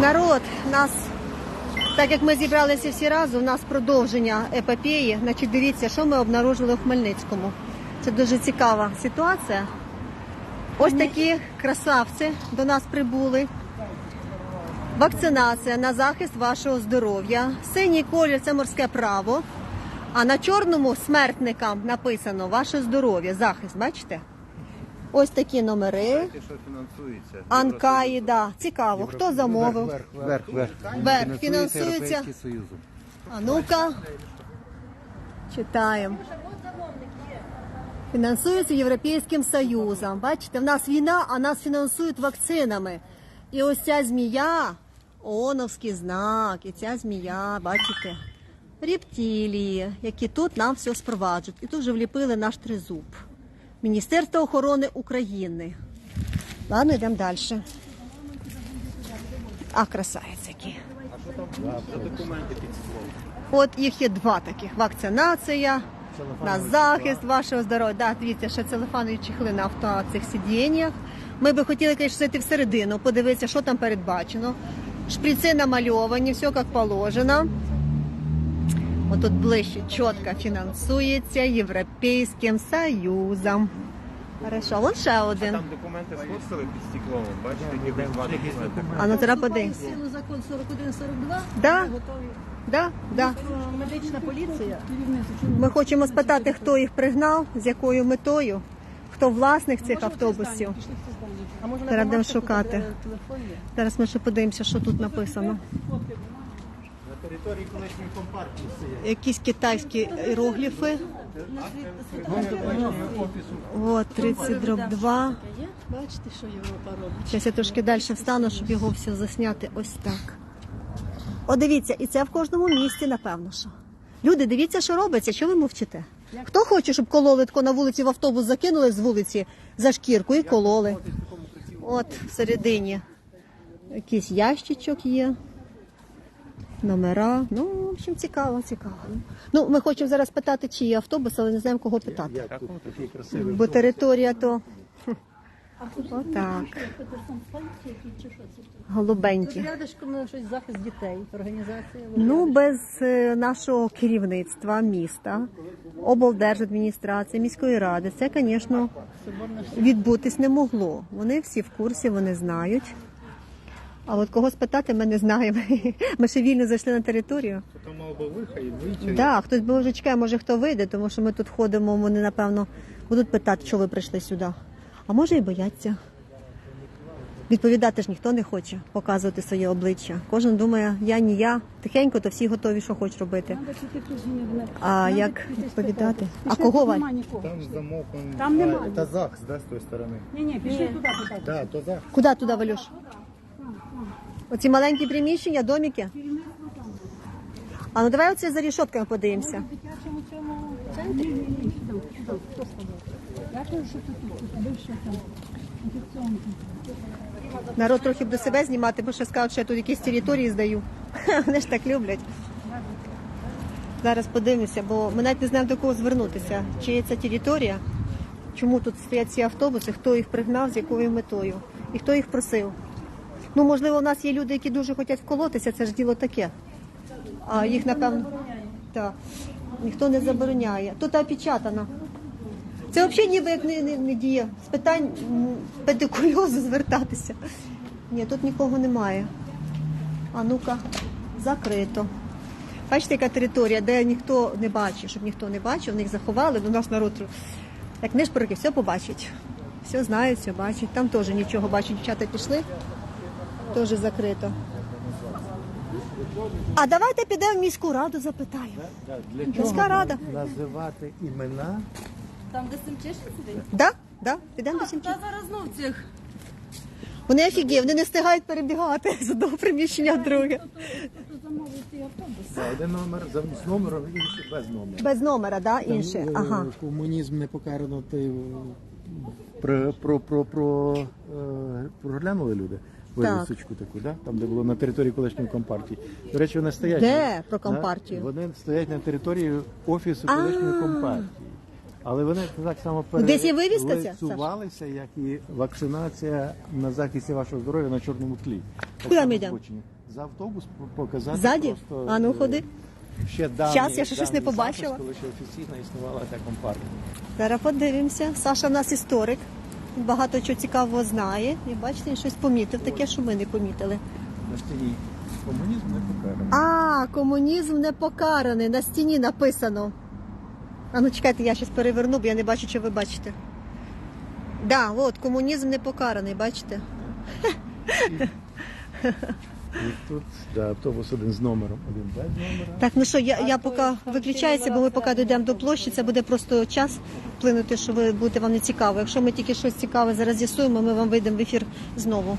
Народ, нас, так як ми зібралися всі разом, у нас продовження епопеї. Значить, дивіться, що ми обнаружили в Хмельницькому. Це дуже цікава ситуація. Ось такі красавці до нас прибули. Вакцинація на захист вашого здоров'я. Синій колір це морське право. А на чорному смертникам написано ваше здоров'я, захист, бачите? Ось такі номери. Знаєте, що фінансується? Анкаї, да. Цікаво. Хто замовив? Верх, верх. Верх фінансується. Союзом. А ну-ка. Читаємо. Фінансується Європейським Союзом. Бачите, в нас війна, а нас фінансують вакцинами. І ось ця змія, ООНовський знак, і ця змія, бачите, рептилії, які тут нам все спроваджують. І тут вже вліпили наш тризуб. Міністерство охорони України. Ладно, йдемо далі. А, красавець який. От їх є два таких: вакцинація, на захист вашого здоров'я. Да, дивіться, ще целефанові чехли на авто цих сидіннях. Ми би хотіли, звісно, зайти всередину, подивитися, що там передбачено. Шприци намальовані, все як положено. Отут ближче чітко фінансується Європейським Союзом. Хорошо, вон ще один. Там документи сфоткали під стеклом, бачите, ніби два документи. А ну треба подивимося. Силу закон 41-42. Да. Готові. Да, да. Медична поліція. Ми хочемо спитати, хто їх пригнав, з якою метою, хто власник цих автобусів. А може на будемо шукати. Зараз ми ще подивимося, що тут написано. Території колишньої компартії стоять. Якісь китайські іерогліфи. От, 30 дроб 2. Бачите, що Європа робить? Зараз я трошки далі встану, щоб його все засняти ось так. О, дивіться, і це в кожному місті, напевно, що. Люди, дивіться, що робиться, що ви мовчите? Хто хоче, щоб кололи тако на вулиці в автобус закинули з вулиці за шкірку і кололи? От всередині якийсь ящичок є. Номера. Ну, в общем, цікаво, цікаво. Ну, ми хочемо зараз питати, чи є автобус, але не знаємо, кого питати. Як тут такий красивий. Бо територія то. Отак. Голубенькі. Рядышком ну, щось захист дітей, організація. Ну, без е, нашого керівництва міста, облдержадміністрації, міської ради, це, звісно, Соборна відбутись не могло. Вони всі в курсі, вони знають. А от кого спитати, ми не знаємо. Ми ще вільно зайшли на територію. Хто мав би виходити, вийти. Так, хтось би вже чекає, може хто вийде, тому що ми тут ходимо, вони напевно будуть питати, що ви прийшли сюди. А може і бояться. Відповідати ж ніхто не хоче показувати своє обличчя. Кожен думає, я ні я. Тихенько, то всі готові, що хочуть робити. А як відповідати? А кого нікого. Там замок. Там нема. А, Це ЗАГС, да, з тої сторони. Ні, ні, пішли туди питати. Да, то ЗАГС. Куди туди, Валюш? Оці маленькі приміщення, домики? А ну давай оце за рішотками подивимося. Народ трохи б до себе знімати, бо ще скажуть, що я тут якісь території здаю. Вони ж так люблять. Зараз подивимося, бо ми навіть не знаємо до кого звернутися. Чи є ця територія, чому тут стоять ці автобуси, хто їх пригнав, з якою метою, і хто їх просив. Ну, можливо, у нас є люди, які дуже хочуть вколотися, це ж діло таке. А їх, напевно, так, ніхто не забороняє. Тут опечатано. Це взагалі ніби як не, не, не діє. З питань педикульозу звертатися. Ні, тут нікого немає. А ну-ка, закрито. Бачите, яка територія, де ніхто не бачить, щоб ніхто не бачив, них заховали, до нас народ, як нишпорки, все побачить. Все знають, все бачать. Там теж нічого бачать, дівчата пішли. Теж закрито. А давайте підемо в міську раду, запитаємо. Для Міська рада. називати імена? Там, де Семчишин сидить? Да? Да? Підемо до Сімчі. Та зараз знов цих. Вони офігів, вони не встигають перебігати з одного приміщення в друге. Да, один номер за- з номером, інший без номера. Без номера, да? інше. Там, е, Ага. Комунізм не покарано, ти е, про, про, про, про, е, проглянули люди? Так. Вивісочку таку, да? там де було на території колишньої компартії. До речі, вони стоять. Де про компартію? Вони стоять на території офісу колишньої А. компартії. Але вони так само ця, перелицювалися, як і вакцинація на захисті вашого здоров'я на чорному тлі. Куди ми йдемо? За автобус показати. Ззаді? просто, А ну е, ходи. Ще давній, Щас, я ще щось не побачила. запис, коли ще офіційно існувала та компартія. Зараз подивимося. Саша в нас історик. Багато чого цікавого знає. І бачите, він щось помітив, таке, що ми не помітили. На стіні комунізм не покараний. А, комунізм не покараний. На стіні написано. А ну чекайте, я щось переверну, бо я не бачу, що ви бачите. Да, от комунізм не покараний, бачите? І тут да, автобус один з номером, один без номера. Так, ну що, я, я поки виключаюся, бо ми поки дійдемо до площі, це буде просто час вплинути, що ви будете вам не цікаво. Якщо ми тільки щось цікаве зараз з'ясуємо, ми вам вийдемо в ефір знову.